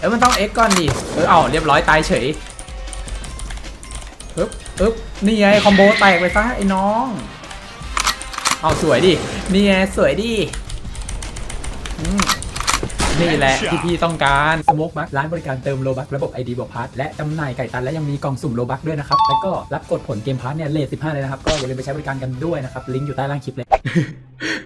เอ้ยมันต้องเอ็กก่อนดิเออเอาเรียบร้อยตายเฉยปึ๊บปึ๊บนี่ไงคอมโบแตกไปซะไอ้น้อง เอาสวยดิ นี่ไงสวยดิอืมนี่แหละที่พี่ต้องการสโมกบัคร้านบริการเติมโลบัคระบบ ID บวกพาร์ทและจำหน่ายไก่ตันและยังมีกล่องสุ่มโลบัคด้วยนะครับ แล้วก็รับกดผลเกมพาร์ทเนี่ยเลท15 เลยนะครับ ก็อย่าลืมไปใช้บริการกันด้วยนะครับ ลิงก์อยู่ใต้ล่างคลิปเลย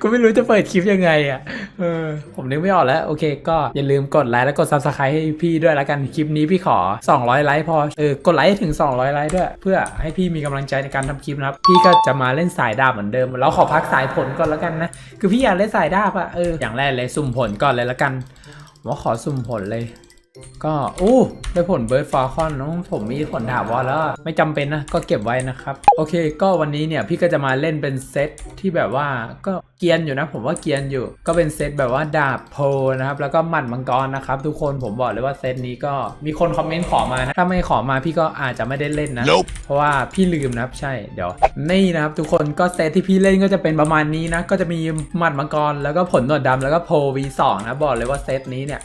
กูไม่รู้จะเปิดคลิปยังไงอะเออผมนึกไม่ออกแล้ว โอเค ก็อย่าลืมกดไลค์และกด subscribe ให้พี่ด้วยแล้วกัน คลิปนี้พี่ขอ 200 ไลค์พอ เออกดไลค์ถึง 200 ไลค์ด้วย เพื่อให้พี่มีกำลังใจในการทำคลิปนะครับ พี่ก็จะมาเล่นสายดาบเหมือนเดิมเราขอพักสายผลก่อนแล้วกันนะ คือพี่อยากเล่นสายดาบอะเออ อย่างแรกเลยสุ่มผลก่อนเลยแล้วกันผมว่าขอสุ่มผลเลย ก็อู้ได้ผลเบิร์ดฟาคอนน้องผมมีผลถาวรแล้ว ไม่จำเป็นนะ ก็เก็บไว้นะครับ โอเค ก็วันนี้เนี่ยพี่ก็จะมาเล่นเป็นเซตที่แบบว่าก็เกรียนอยู่นะ ผมว่าเกรียนอยู่ ก็เป็นเซตแบบว่าดาบโพลนะครับ แล้วก็หมัดมังกรนะครับ ทุกคนผมบอกเลยว่าเซตนี้ก็มีคนคอมเมนต์ขอมานะถ้าไม่ขอมาพี่ก็อาจจะไม่ได้เล่นนะ Nope เพราะว่าพี่ลืมนะครับใช่เดี๋ยวนี่นะครับ ทุกคนก็เซตที่พี่เล่นก็จะเป็นประมาณนี้นะก็จะมีหมัดมังกรแล้วก็ผลหนวดดำแล้วก็โพ V2 นะบอกเลยว่าเซตนี้เนี่ย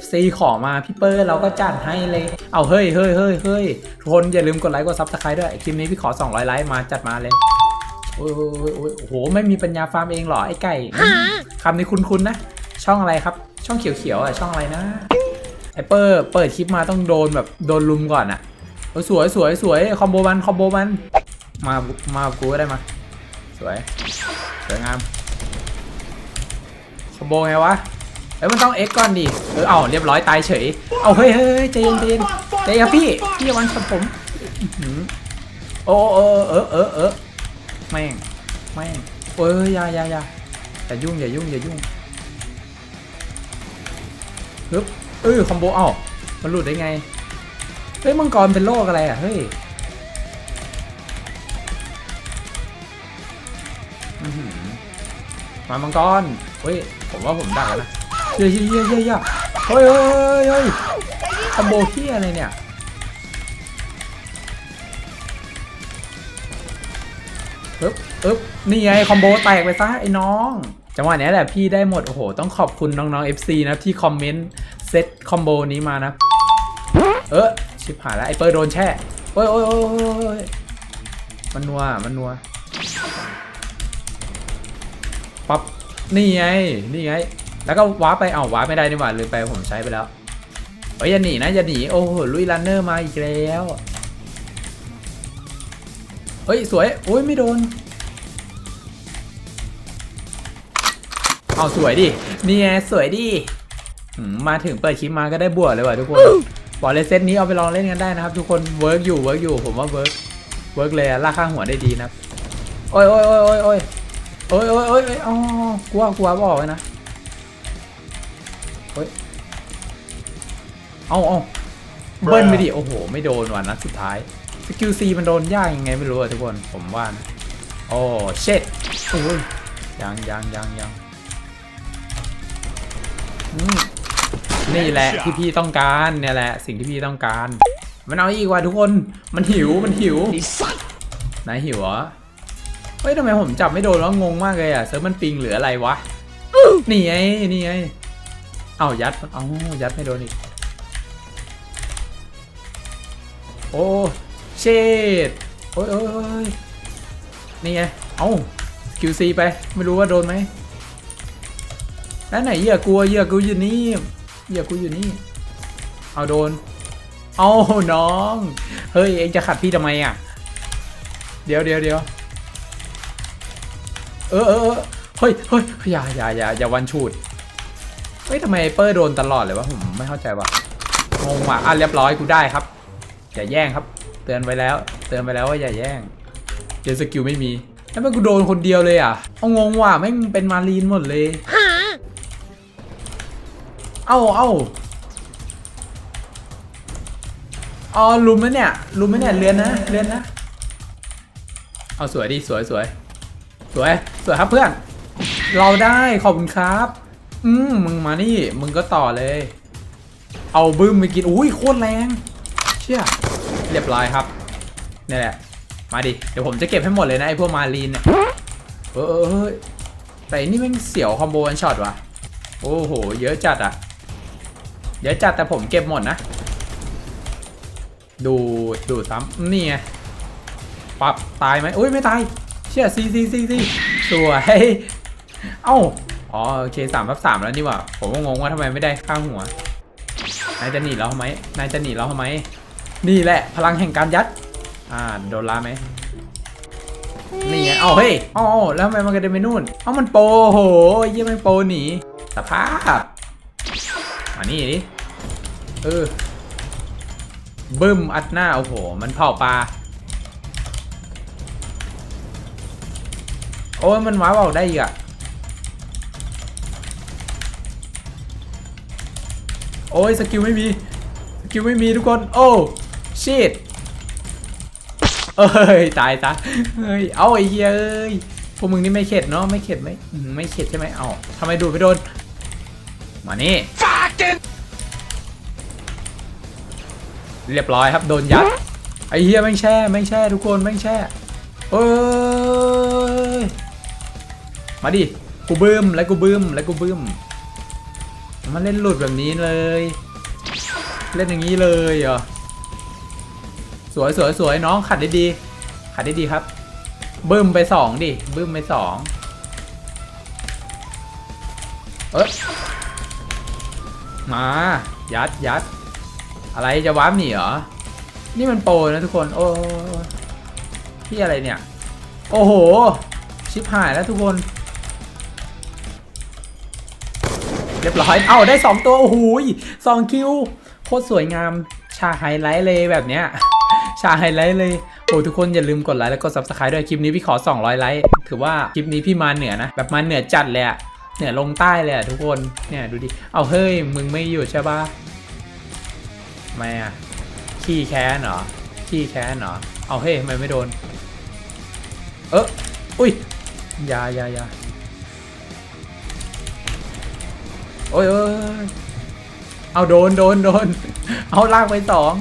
FC ขอมาพี่เปอร์เราก็จัดให้เลย เอาเฮ้ยเฮ้ยเฮ้ยเฮ้ยทุกคนอย่าลืมกดไลค์กดซับสไครต์ด้วยคลิปนี้พี่ขอ 200 ไลค์มาจัดมาเลย โอ้ยโอ้ยโอ้ยโอ้ยโอ้โห ไม่มีปัญญาฟาร์มเองเหรอไอ้ไก่คำนี้คุ้นๆนะ ช่องอะไรครับ ช่องเขียวๆอะ ช่องอะไรนะ ไอเปอร์เปิดคลิปมาต้องโดนแบบโดนลุมก่อนอะโอ้ยสวยสวยสวยคอมโบมันคอมโบมัน มา มากับกูก็ได้มา สวย สวยงามคอมโบไงวะ เอ้ยมันต้องเอ็กก่อนดิ เออเอาเรียบร้อยตายเฉย เอาเฮ้ยเฮ้ยใจเย็นใจเย็นใจเย็นครับพี่ พี่วันชนผมอืออโอ้โอ้เออเออเออแม่งแม่งเอ้ยอยาอยาอยาอย่ายุ่งอย่ายุ่งอย่ายุ่งฮึบเออคอมโบเอ้ามันหลุดได้ไง เฮ้ยมังกรเป็นโรคอะไรอะเฮ้ยมามังกร เฮ้ย ผมว่าผมดักแล้วนะ เย้ยเย้ยเย้ยเย้ยเฮ้ยเฮ้ยเฮ้ยคอมโบที่อะไรเนี่ยปึ๊บปึ๊บนี่ไงคอมโบแตกไปซะไอ้น้อง จังหวะนี้แหละพี่ได้หมด โอ้โห ต้องขอบคุณน้องๆ FC นะที่คอมเมนต์เซตคอมโบนี้มานะ เออชิบหายแล้วไอ้เปอร์โดนแช่โอ้ยโอ้ยโอ้ยโอ้ยโอ้ยมันนัวมันนัวปั๊บนี่ไง นี่ไง แล้วก็ว้าร์ปไปเอาว้าร์ปไม่ได้นี่หว่าลืมไปผมใช้ไปแล้วเฮ้ยอย่าหนีนะอย่าหนีโอ้โหลุยรันเนอร์มาอีกแล้วเฮ้ยสวยโอ้ยไม่โดนเอาสวยดินี่ไงสวยดิมาถึงเปิดคลิปมาก็ได้บวกเลยว่ะทุกคนบอกเลยเซตนี้เอาไปลองเล่นกันได้นะครับ ทุกคนเวิร์กอยู่เวิร์กอยู่ผมว่าเวิร์กเวิร์กเลยอะลากข้างหัวได้ดีนะโอ้ยโอ้ยโอ้ยโอ้ยโอ้ยโอ้ยโอ้ยโอ้ยอ๋อกลัวกลัวบอกไว้นะ เอาเอาเบิ้ลไปดิ โอ้โห ไม่โดนวันนัดสุดท้าย สกิลซีมันโดนยากยังไงไม่รู้อะทุกคน ผมว่านะโอ้เช็ดโอ้ยยังยังยังยังอืมนี่แหละที่พี่ต้องการเนี่ยแหละ สิ่งที่พี่ต้องการ มันเอาอีกว่ะทุกคน มันหิวมันหิวไหนหิวเหรอ เฮ้ยทำไมผมจับไม่โดนแล้วงงมากเลยอะเซิร์ฟมันปิงหรืออะไรวะ นี่ไงนี่ไง เอายัดเอายัดไม่โดนอีก โอ้เชดโอ้ยโอ้ยอยนี่ไง เอาคิวซีไป ไม่รู้ว่าโดนไหมแล้วไหนเหยื่อกูเหยื่อกูอยู่นี่เหยื่อกูอยู่นี่ เอาโดน เอาน้อง เฮ้ย เองจะขัดพี่ทำไมอะ เดี๋ยวเดี๋ยวเดี๋ยวเออเออเฮ้ยเฮ้ยอย่าอย่าอย่าอย่าวันชูด เฮ้ยทำไมเปอร์โดนตลอดเลยวะผมไม่เข้าใจว่ะงงว่ะอะเรียบร้อยกูได้ครับอย่าแย่งครับ เตือนไว้แล้ว เตือนไปแล้วว่าอย่าแย่งเจสกิลไม่มีแล้วมันกูโดนคนเดียวเลยอะเอางงว่ะไม่งเป็นมารีนหมดเลยเอ้าเอ้าอ๋อลุมไหมเนี่ยลุมไหมเนี่ยเรือนนะเรือนนะเอาสวยดิสวยสวยสวยสวยครับเพื่อน เราได้ขอบคุณครับ อืมมึงมานี่ มึงก็ต่อเลย เอาบึ้มไปกิน อุ้ยโคตรแรง เชี่ย เรียบร้อยครับ นี่แหละ มาดิ เดี๋ยวผมจะเก็บให้หมดเลยนะไอพวกมารีนเนี่ย เออเออแต่อันนี่ม่งเสียวคอมโบวันช็อตว่ะ โอ้โห เยอะจัดอะเดี๋ยวจัดแต่ผมเก็บหมดนะ ดู ดูซ้ำนี่ไงปับตายไหมอุ้ยไม่ตาย เชื่อซีซีซีซีสวย เอ้า อ๋อโอเคสามทับสามแล้วนี่หว่าผมก็งงว่าทำไมไม่ได้ข้างหัวนายจะหนีเราทำไมนายจะหนีเราทำไม นี่แหละ พลังแห่งการยัด อ่าโดนลาไหมนี่ไงเอาเฮ้ยอ๋อแล้วทำไมมันกระเด็นไปนู่นเอามันโปรโหยี่มันโปรหนีสภาพมานี่ดิเออบึ้มอัดหน้าโอ้โห มันเผาปลาโอ้ยมันว้าวเอาได้อีกอะ โอ้ยสกิลไม่มีสกิลไม่มีทุกคน โอ้ชิตเอ้ยตายซะเฮ้ยเอาไอ้เหี้ยเอ้ยพวกมึงนี่ไม่เข็ดเนาะไม่เข็ดไหมอืมไม่เข็ดใช่ไหมเอาทำไมดูดไม่โดน มานี่เรียบร้อยครับโดนยัดไอ้เฮียไม่งแช่ไม่งแช่ทุกคนไม่งแช่เอ้ยมาดิกูบึ้มแล้วกูบึ้มแล้วกูบึ้ม มันเล่นหลุดแบบนี้เลย เล่นอย่างนี้เลยเหรอสวยสวยสวยน้องขัดได้ดีขัดได้ดีครับบึ้มไปสองดิบึ้มไปสองเอ้ยมายัดยัดอะไรจะว้าร์ปหนีเหรอ นี่มันโปรนะทุกคน โอ้พี่อะไรเนี่ย โอ้โห ชิบหายแล้วทุกคน รียบร้อย เอ้าได้ 2 ตัว โอ้โหสองคิว โคตรสวยงาม ชาไฮไลท์เลยแบบเนี้ย ชาไฮไลท์เลย โอ้ทุกคนอย่าลืมกดไลค์แล้วก็ subscribe ด้วย คลิปนี้พี่ขอ 200 ไลค์ ถือว่าคลิปนี้พี่มาเหนือนะ แบบมาเหนือจัดเลยอะเหนือลงใต้เลยอะทุกคน เนี่ยดูดิ เอาเฮ้ย มึงไม่อยู่ใช่ปะทำไมอะขี้แค้นเหรอ ขี้แค้นเหรอ เอาเฮ้ยทำไมไม่โดน เอออุ้ยอยาอยาอยา อ้ยเอ้ยเอาโดนโดนโดน เอาลากไปสอง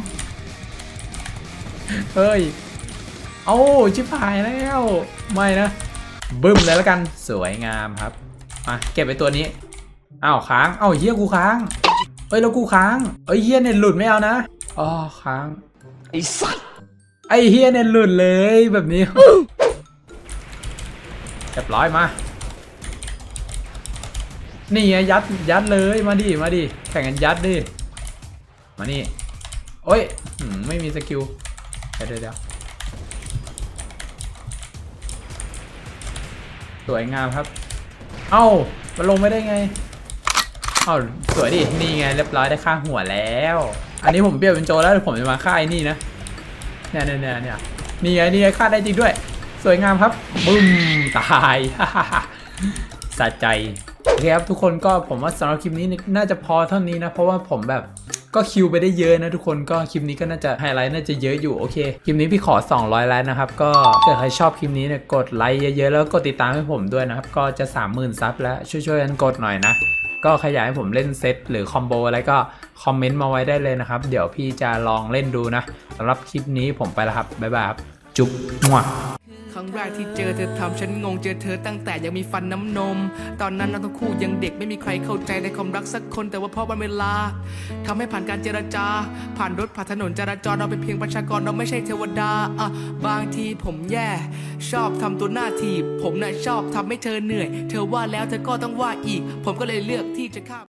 เฮ้ย เอาชิบหายแล้ว ไม่นะ บึ้มเลยแล้วกัน สวยงามครับ มาเก็บไปตัวนี้ อ้าวค้าง เอ้าเฮียกูค้าง เอ้ยแล้วกูค้าง เอ้ยเฮียเน็ตหลุดไม่เอานะอ๋อค้าง ไอ้สัตว์ไอ้เฮียเน็ตหลุดเลยแบบนี้เรียบร้อยมา นี่ไงยัดยัดเลยมาดิมาดิแข่งกันยัดดิมานี่โอ้ยไม่มีสกิลเดี๋ยวเดี๋ยวสวยงามครับ เอ้ามันลงไม่ได้ไงเอ้าสวยดินี่ไงเรียบร้อยได้ค่าหัวแล้ว อันนี้ผมเปลี่ยนเป็นโจแล้วเดี๋ยวผมจะมาฆ่าไอ้นี่นะเนี่ยเนี่ยเนี่ยเนี่ยนี่ไงนี่ไงฆ่าได้จริงด้วย สวยงามครับบึ้มตายสะใจ อเคครับทุกคนก็ผมว่าสำหรับคลิปนี้น่าจะพอเท่านี้นะ เพราะว่าผมแบบก็คิวไปได้เยอะนะทุกคนก็คลิปนี้ก็น่าจะไฮไลท์น่าจะเยอะอยู่โอเคคลิปนี้พี่ขอ 200ไลค์นะครับก็ถ้าใครชอบคลิปนี้เนี่ยกดไลค์เยอะๆแล้วกดติดตามให้ผมด้วยนะครับก็จะ 30,000ซับแล้วช่วยๆกันกดหน่อยนะก็ใครอยากให้ผมเล่นเซตหรือคอมโบอะไรก็คอมเมนต์มาไว้ได้เลยนะครับ เดี๋ยวพี่จะลองเล่นดูนะสำหรับคลิปนี้ผมไปแล้วครับบ๊ายบายครับจุ๊บมั่ว ครั้งแรกที่เจอเธอทำฉันงงเจอเธอตั้งแต่ยังมีฟันน้ำนม ตอนนั้นเราทั้งคู่ยังเด็กไม่มีใครเข้าใจในความรักสักคนแต่ว่าพราะวันเวลาทำให้ผ่านการเจรจา ผ่านรถผ่านถนนจราจรเราเป็นเพียงประชากรเราไม่ใช่เทวดาอะบางทีผมแย่ ชอบทำตัวหน้าทีผมน่ะชอบทำให้เธอเหนื่อย เธอว่าแล้วเธอก็ต้องว่าอีก ผมก็เลยเลือกที่จะข้าม